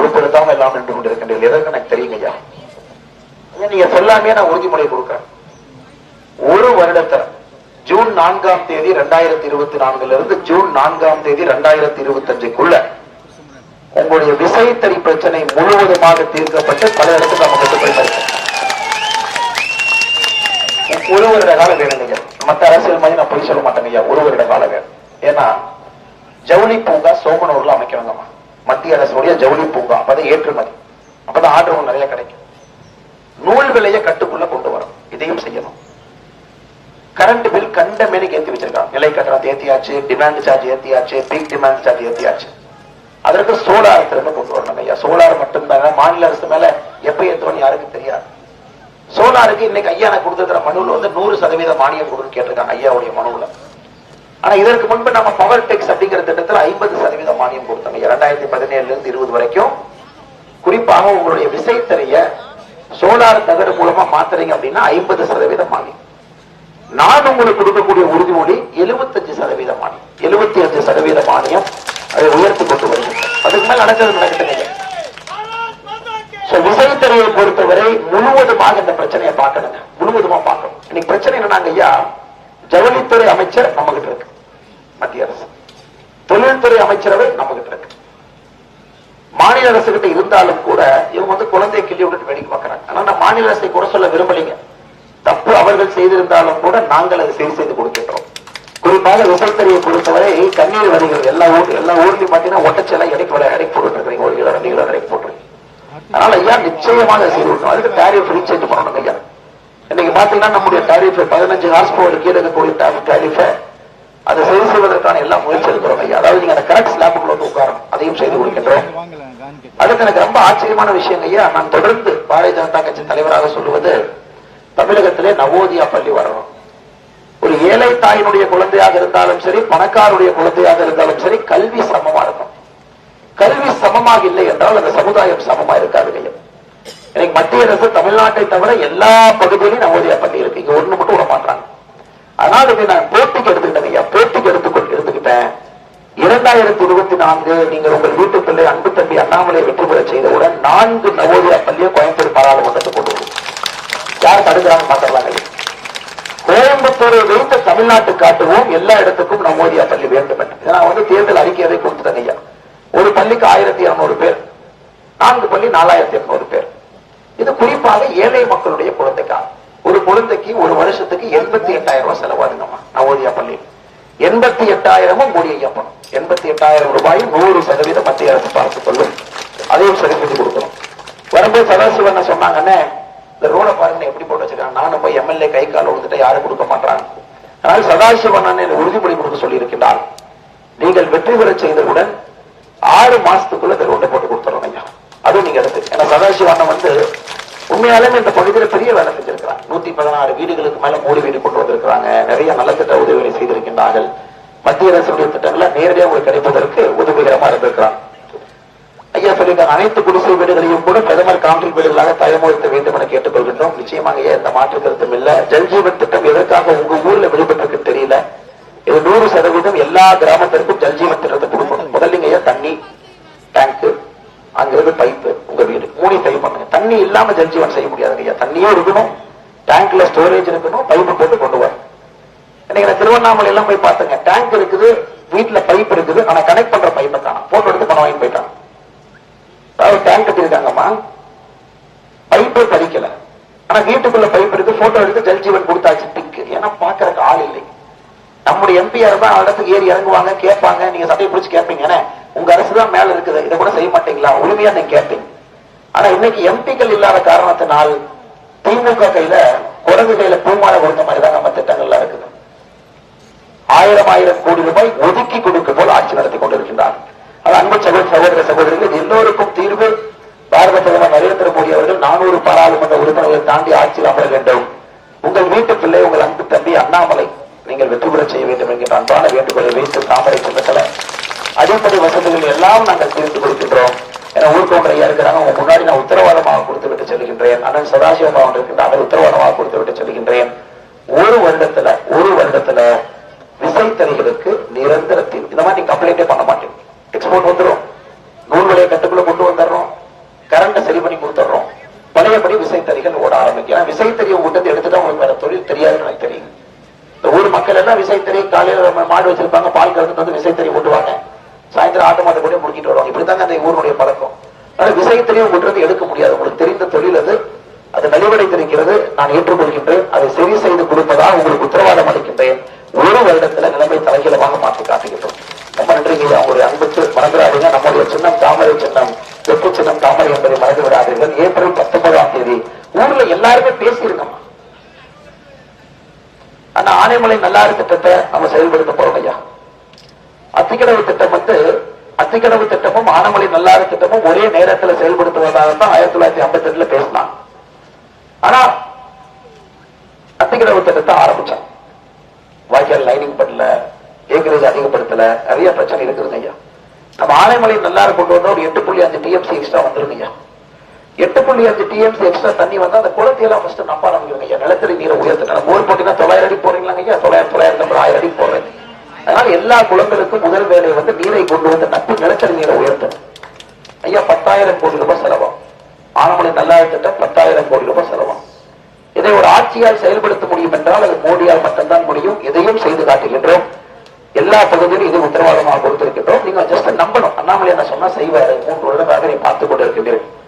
பொறுப்பெடுத்தாம எல்லாம் நின்று கொண்டிருக்கின்றீர்கள் எதற்கு எனக்கு தெரியுங்க ஐயா நீங்க சொல்லாமே நான் உறுதிமொழி கொடுக்கிறேன். ஒரு வருடத்தை ஜூன் நான்காம் தேதி ரெண்டாயிரத்தி இருபத்தி நான்குல இருந்து ஜூன் நான்காம் தேதி ரெண்டாயிரத்தி இருபத்தி அஞ்சுக்குள்ள உங்களுடைய விசைத்தறி பிரச்சனை முழுவதுமாக தீர்க்கப்பட்டு பல இடத்துக்கு நம்ம கொண்டு போய் ஒரு வருட காலம் வேணுங்க மத்த அரசியல் மாதிரி நான் பொய் சொல்ல மாட்டேங்க ஐயா. ஒரு வருட காலம் வேணும். ஏன்னா ஜவுளி பூங்கா சோமனூர்ல அமைக்கணுங்கம்மா. மத்திய அரசுடைய ஜவுளி பூங்கா. அப்பதான் ஏற்றுமதி. அப்பதான் ஆர்டர் நிறைய கிடைக்கும். நூல் விலையை கட்டுக்குள்ள கொண்டு வரும். இதையும் செய்யணும். கரண்ட் பில் கண்ட மேலே ஏற்றி வச்சிருக்காங்க. நிலை கட்டணத்தை ஏத்தியாச்சு டிமாண்ட் சார்ஜ் ஏத்தியாச்சு பீக் டிமாண்ட் சார்ஜ் ஏத்தியாச்சு. அதற்கு சோலார் திறந்து கொண்டு வரணும் ஐயா. சோலார் மட்டும்தாங்க. மாநில அரசு மேல எப்ப ஏத்துவோம்னு யாருக்கும் தெரியாது. சோலாருக்கு இன்னைக்கு ஐயா நான் கொடுத்துருக்கிற மனுவில் வந்து நூறு சதவீத மானியம் கொடுன்னு கேட்டிருக்காங்க ஐயாவுடைய மனுவில். ஆனா இதற்கு முன்பு நம்ம பவர் டெக்ஸ் அப்படிங்கிற திட்டத்தில் ஐம்பது சதவீத மானியம் கொடுத்தோம். இரண்டாயிரத்தி பதினேழுல இருந்து இருபது வரைக்கும். குறிப்பாக உங்களுடைய விசைத்தறிய சோலார் தகடு மூலமா மாத்துறீங்க அப்படின்னா ஐம்பது சதவீத மானியம். நான் உங்களுக்கு கொடுக்கக்கூடிய உறுதிமொழி 75% சதவீத மானியம். எழுபத்தி அஞ்சு சதவீத மானியம் அதை உயர்த்தி கொண்டு வருகிறோம் அதுக்கு மேல நடக்கிறது நடக்கட்டுங்க So, விசைத்தறியை பொறுத்தவரை முழுவதுமாக இந்த பிரச்சனையை பார்க்கணுங்க. முழுவதுமா பார்க்கணும். இன்னைக்கு பிரச்சனை என்னன்னாங்க ஐயா? ஜவுளித்துறை அமைச்சர் நம்ம கிட்ட தொழில்துறை அமைச்சரவை நம்ம கிட்ட இருக்கு மாநில அரசு கிட்ட இருந்தாலும் கூட இவங்க வந்து குழந்தையை கிள்ளி விட்டுட்டு வேடிக்கை பார்க்கறாங்க. ஆனா நான் மாநில அரசை குறை சொல்ல விரும்பலைங்க. தப்பு அவர்கள் செய்திருந்தாலும் கூட நாங்கள் அதை சரி செய்து கொடுக்கின்றோம். குறிப்பாக விசைத்தறியை பொறுத்தவரை கண்ணீர் வரிகள் எல்லா ஊர் எல்லா ஊர்லயும் பாத்தீங்கன்னா ஒட்டச்செல்லாம் இடைக்கு விலை இடைக்கு போட்டுருக்கீங்க ஒரு கிலோ ரெண்டு கிலோ இடைக்கு போட்டுருக்கீங்க. அதனால ஐயா நிச்சயமாக செய்து கொடுக்கணும். அதுக்கு டேரிஃப் ரீசேஞ்ச் பண்ணணும் ஐயா. இன்னைக்கு பாத்தீங்கன்னா நம்முடைய டேரிஃப் பதினஞ்சு ஹார்ஸ் பவர் கீழே இருக்கக்கூடிய டேரிஃபை அதை சரி செய்வதற்கான எல்லா முயற்சி இருக்கிறோம் ஐயா. அதாவது நீங்க அந்த கரெக்ட் ஸ்லாப்புக்குள்ள வந்து உட்காரணும். அதையும் செய்து கொடுக்கின்றோம் அதுக்கு எனக்கு ரொம்ப ஆச்சரியமான விஷயம் ஐயா. நான் தொடர்ந்து பாரதிய ஜனதா கட்சி தலைவராக சொல்லுவது தமிழகத்திலே நவோதியா பள்ளி வரணும் ஒரு ஏழை தாயினுடைய குழந்தையாக இருந்தாலும் சரி பணக்காருடைய குழந்தையாக இருந்தாலும் சரி கல்வி சமமா இருக்கும். கல்வி சமமாக இல்லை என்றால் அந்த சமுதாயம் சமமா இருக்காது ஐயா. எனக்கு மத்திய அரசு தமிழ்நாட்டை தவிர எல்லா பகுதியிலும் நவோதியா பள்ளி இருக்கு. இங்க ஒண்ணு மட்டும் விட நான் போட்டிக்கு எடுத்துக்கிட்டேன் ஐயா போட்டிக்கு எடுத்துக்கொண்டு எடுத்துக்கிட்டேன் இரண்டாயிரத்தி இருபத்தி நான்கு நீங்கள் உங்கள் வீட்டு பிள்ளை அன்பு தம்பி அண்ணாமலை வெற்றி பெற செய்தவுடன் நான்கு நவோதயா பள்ளியை கோயம்புத்தூர் பாராளுமன்றத்தை கொண்டு வரும். யார் தடுக்கிறாங்க பாத்திரலாம் கோயம்புத்தூரை வைத்து தமிழ்நாட்டு காட்டுவோம். எல்லா இடத்துக்கும் நவோதயா பள்ளி வேண்டும் என்று நான் வந்து தேர்தல் அறிக்கையதை கொடுத்துட்டேன் ஐயா. ஒரு பள்ளிக்கு ஆயிரத்தி இருநூறு பேர். நான்கு பள்ளி நாலாயிரத்தி இருநூறு பேர். இது குறிப்பாக ஏழை மக்களுடைய குழந்தைக்காக. ஒரு குழந்தைக்கு ஒரு வருஷத்துக்கு எண்பத்தி எட்டாயிரம் ரூபாய் செலவாகுங்கம்மா. நவோதியா பள்ளி எண்பத்தி எட்டாயிரமும் மூடி ஐயப்பணும் எண்பத்தி எட்டாயிரம் ரூபாய் நூறு சதவீதம் மத்திய அரசு பார்த்துக் கொள்ளும். அதையும் சரி செஞ்சு கொடுக்கணும். வரும்போது சதாசிவன் சொன்னாங்கன்னு இந்த ரோட பாருங்க எப்படி போட்டு வச்சிருக்காங்க? நானும் போய் எம்எல்ஏ கை கால் வந்துட்டு யாரும் கொடுக்க மாட்டாங்க ஆனால் சதாசிவன் அண்ணன் உறுதிமொழி கொடுக்க சொல்லியிருக்கிறார் நீங்கள் வெற்றி பெற செய்தவுடன் ஆறு மாசத்துக்குள்ள இந்த ரோட்டை போட்டு கொடுத்துறோம் ஐயா. அதுவும் நீங்க எடுத்து ஏன்னா சதாசிவ அண்ணன் வந்து உண்மையாலும் இந்த பகுதியில பெரிய வேலை செஞ்சிருக்கிறாங்க. நூத்தி பதினாறு வீடுகளுக்கு மேல மூடு வீடு கொண்டு வந்திருக்கிறாங்க. நிறைய நலத்திட்ட உதவிகளை செய்திருக்கின்றார்கள். மத்திய அரசுடைய திட்டங்களை நேரடியாக உங்களுக்கு கிடைப்பதற்கு உதவிகரமா இருந்திருக்கிறாங்க ஐயா சொல்லியிருக்காங்க அனைத்து குடிசை வீடுகளையும் கூட பிரதமர் கான்ட்ரி வீடுகளாக தயமுறுத்த வேண்டும் என கேட்டுக்கொள்கின்றோம். நிச்சயமாக எந்த மாற்று கருத்தும் இல்ல. ஜல்ஜீவன் திட்டம் எதற்காக உங்க ஊர்ல வெளிப்பட்டிருக்கு தெரியல. இது நூறு சதவீதம் எல்லா கிராமத்திற்கும் ஜல்ஜீவன் திட்டத்தை கொடுக்கணும். முதல்ல ஐயா தண்ணி டேங்க் அங்கிருந்து பைப்பு உங்க வீடு மூணு சரி பண்ணணும். தண்ணி இல்லாம ஜல்ஜீவன் செய்ய முடியாது ஐயா. தண்ணியும் இருக்கணும் டேங்க்ல ஸ்டோரேஜ் இருக்கணும் பைப்பு போட்டு கொண்டு வரும் இன்னைக்கு நான் திருவண்ணாமலை எல்லாம் போய் பார்த்தேங்க. டேங்க் இருக்குது வீட்டுல பைப் இருக்குது ஆனா கனெக்ட் பண்ற பைப்பை காணும் போட்டோ எடுத்து பணம் வாங்கி போயிட்டான். அதாவது டேங்க் கட்டியிருக்காங்கம்மா. பைப்பே பதிக்கல ஆனா வீட்டுக்குள்ள பைப் எடுத்து போட்டோ எடுத்து ஜல்ஜீவன் கொடுத்தாச்சு. பிக்கு ஏன்னா பாக்குறதுக்கு ஆள் இல்லை. நம்முடைய எம்பிஆர் தான் இடத்துக்கு ஏறி இறங்குவாங்க கேட்பாங்க. நீங்க சட்டையை பிடிச்சி கேட்பீங்க ஏன்னா, உங்க அரசு தான் மேல இருக்குது. இதை கூட செய்ய மாட்டீங்களா? உரிமையா நீங்க கேட்பீங்க ஆனா இன்னைக்கு எம்பிக்கள் இல்லாத காரணத்தினால் திமுக கையில குரங்கு கையில பூமாலை கொடுத்த மாதிரி தான் நம்ம திட்டங்கள்லாம் இருக்குது. ஆயிரம் ஆயிரம் கோடி ரூபாய் ஒதுக்கி கொடுக்கும் போல் ஆட்சி நடத்தி கொண்டிருக்கின்றார். அது அன்பு சகோதர சகோதர சகோதரிகள் எல்லோருக்கும் தீர்வு. பாரத பிரதமர் நரேந்திர மோடி அவர்கள் நானூறு பாராளுமன்ற உறுப்பினர்களை தாண்டி ஆட்சியில் அமர வேண்டும். உங்கள் வீட்டு பிள்ளை உங்கள் அன்பு தம்பி அண்ணாமலை நீங்கள் வெற்றி பெற செய்ய வேண்டும் என்கிற அன்பான வேண்டுகோளை வைத்து தாமரை சின்னத்தில் அடிப்படை வசதிகள் எல்லாம் நாங்கள் தெரிந்து கொடுக்கின்றோம் ஏன்னா ஊர்கோன்ற ஐயா இருக்கிறாங்க உங்க முன்னாடி நான் உத்தரவாதமாக கொடுத்து விட்டு சொல்லுகின்றேன் அண்ணன் சதாசிவம் அவர்களுக்கு நான் உத்தரவாதமாக கொடுத்து விட்டு சொல்லுகின்றேன் ஒரு வருடத்துல ஒரு வருடத்துல விசைத்தறிகளுக்கு நிரந்தரத்தில் இந்த மாதிரி கம்ப்ளைண்டே பண்ண மாட்டேன். எக்ஸ்போர்ட் வந்துடும் நூறு விலையை கட்டுக்குள்ள கொண்டு வந்துடுறோம். கரண்ட சரி பண்ணி கொடுத்துடுறோம். பழையபடி விசைத்தறிகள் ஓட ஆரம்பிக்கும். விசைத்தறி உங்கள்கிட்ட எடுத்துட்டு உங்களுக்கு வேற தொழில் தெரியாதுன்னு எனக்கு தெரியும். இந்த ஊர் மக்கள் எல்லாம் விசைத்தறி காலையில மாடு வச்சிருப்பாங்க. பால் கறந்துட்டு வந்து விசைத்தறி ஓட்டுவாங்க சாயந்தரம் ஆட்டு மாட்டு கூட முடிக்கிட்டு வருவாங்க. இப்படித்தாங்க அந்த ஊருடைய பழக்கம். ஆனா விசைத்தறியை உங்கள்கிட்ட எடுக்க முடியாது. உங்களுக்கு தெரிந்த தொழில் அது. அது நலிவடைந்திருக்கிறது நான் ஏற்றுக்கொள்கின்றேன். அதை சரி செய்து கொடுப்பதாக உங்களுக்கு உத்தரவாதம் அளிக்கின்றேன். ஒரு வருடத்துல நிலைமை தலைகீழமாக மாற்றி காட்டுகின்றோம். ரொம்ப நன்றிங்க ஐயா. உங்களுடைய அன்புக்கு மறந்துடாதீங்க. நம்முடைய சின்னம் தாமரை சின்னம் வெப்பு சின்னம் தாமரை என்பதை மறந்து விடாதீர்கள். ஏப்ரல் பத்தொன்பதாம் தேதி ஊர்ல எல்லாருமே பேசியிருக்கோம். ஆனா ஆனைமலை நல்லா திட்டத்தை நம்ம செயல்படுத்த போறோம் ஐயா. அத்திக்கடவு திட்டம் வந்து அத்திக்கடவு திட்டமும் ஆனமலை நல்லாறு திட்டமும் ஒரே நேரத்தில் செயல்படுத்துவதாக தான் ஆயிரத்தி தொள்ளாயிரத்தி ஐம்பத்தி எட்டுல பேசினான் ஆனா அத்திக்கடவு திட்டத்தை ஆரம்பிச்சான் வாய்க்கால் லைனிங் பண்ணல ஏக்கரேஜ் அதிகப்படுத்தல நிறைய பிரச்சனை இருக்குது ஐயா. நம்ம ஆனைமலை நல்லாறு கொண்டு வந்தா ஒரு எட்டு புள்ளி அஞ்சு டிஎம்சி எக்ஸ்ட்ரா வந்துருங்க ஐயா. எட்டு புள்ளி அஞ்சு டிஎம்சி எக்ஸ்ட்ரா தண்ணி வந்து அந்த குளத்தை எல்லாம் ஃபர்ஸ்ட் நம்ப ஆரம்பிக்கிறோம் ஐயா. நிலத்தடி நீரை உயர்த்தினா நம்ம போட்டீங்கன்னா தொள்ளாயிரம் அடி போறீங்களாங்க ஐயா? தொள்ளாயிரம் தொள்ளாயிரத்தி ஐம்பது ஆயிரம் அடி போடுறேன். அதனால எல்லா குளங்களுக்கும் முதல் வேலை வந்து நீரை கொண்டு வந்து நட்டு நிலத்தடி நீரை உயர்த்தணும். ஐயா பத்தாயிரம் கோடி ரூபாய் செலவாகும். ஆனமலை நல்லாறு திட்டம் பத்தாயிரம் கோடி ரூபாய் செலவாகும். இதை ஒரு ஆட்சியால் செயல்படுத்த முடியும் என்றால் அது மோடியால் மட்டும்தான் முடியும். இதையும் செய்து காட்டுகின்றோம். எல்லா பகுதியிலும் இது உத்தரவாதமாக கொடுத்திருக்கின்றோம். நீங்க ஜஸ்ட் நம்பணும். அண்ணாமலை என்ன சொன்னா செய்வாரு. மூன்று வருடமாக நீ பார்த்துக் கொண்டிருக்கின்றீர்கள்.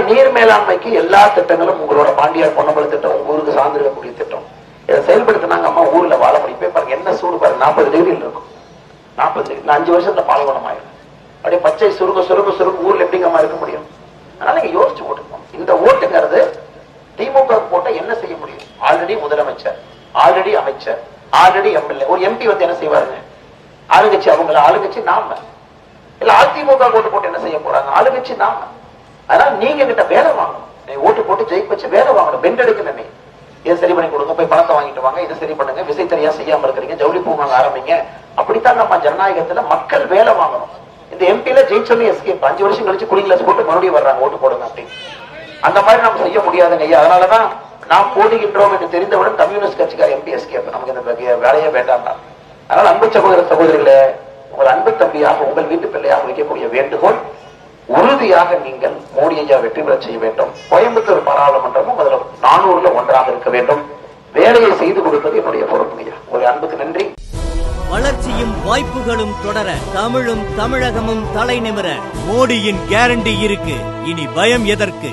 மாதிரி நீர் மேலாண்மைக்கு எல்லா திட்டங்களும் உங்களோட பாண்டியார் பொன்னம்பல திட்டம் உங்க ஊருக்கு சார்ந்திருக்கக்கூடிய திட்டம்? இதை செயல்படுத்தினாங்க அம்மா ஊர்ல வாழ முடியும். பாருங்க என்ன சூடு பாருங்க. நாற்பது டிகிரியில் இருக்கும். நாற்பது டிகிரி நான் அஞ்சு வருஷத்துல பால்குணம் ஆயிடும் அப்படியே பச்சை சுருங்க சுருங்க சுருங்க ஊர்ல எப்படிங்கம்மா இருக்க முடியும்? அதனால நீங்க யோசிச்சு ஓட்டுக்கணும் இந்த ஓட்டுங்கிறது திமுக போட்ட என்ன செய்ய முடியும்? ஆல்ரெடி முதலமைச்சர் ஆல்ரெடி அமைச்சர் ஆல்ரெடி எம்எல்ஏ. ஒரு எம்பி வந்து என்ன செய்வாருங்க? ஆளுங்கட்சி அவங்கள ஆளுங்கட்சி நாம. இல்ல அதிமுக ஓட்டு போட்டு என்ன செய்ய போறாங்க? ஆளுங்கட்சி நாம. அதனால நீங்க கிட்ட வேலை வாங்கணும். நீ ஓட்டு போட்டு ஜெயிக்க வச்சு வேலை வாங்கணும். பெண்ட் எடுக்கணும் இதை சரி பண்ணி கொடுங்க. போய் பணத்தை வாங்கிட்டு வாங்க. இதை சரி பண்ணுங்க. விசை தனியா செய்யாம இருக்கிறீங்க. ஜவுளி பூங்காங்க ஆரம்பிங்க. அப்படித்தான் நம்ம ஜனநாயகத்துல மக்கள் வேலை வாங்கணும். இந்த எம்பியில ஜெயிச்சோன்னு எஸ்கேப் அஞ்சு வருஷம் கழிச்சு குடிங் கிளாஸ் போட்டு மறுபடியும் வர்றாங்க. ஓட்டு போடுங்க அப்படின்னு. அந்த மாதிரி நம்ம செய்ய முடியாதுங்க ஐயா. அதனாலதான் நாம் போடுகின்றோம் என்று தெரிந்தவுடன் கம்யூனிஸ்ட் கட்சிக்கார எம்பி எஸ்கேப் நமக்கு இந்த வேலையே வேண்டாம் அதனால அன்பு சகோதர சகோதரிகளே உங்கள் அன்பு தம்பியாக உங்கள் வீட்டு பிள்ளையாக வைக்கக்கூடிய வேண்டுகோள் உறுதியாக நீங்கள் மோடி ஐயா வெற்றி பெற செய்ய வேண்டும். கோயம்புத்தூர் பாராளுமன்றமும் அதுல நானூறுல ஒன்றாக இருக்க வேண்டும். வேலையை செய்து கொடுப்பது என்னுடைய பொறுப்பு ஐயா. ஒரு அன்புக்கு நன்றி. வளர்ச்சியும் வாய்ப்புகளும் தொடர தமிழும் தமிழகமும் தலை நிமிர மோடியின் கேரண்டி இருக்கு. இனி பயம் எதற்கு?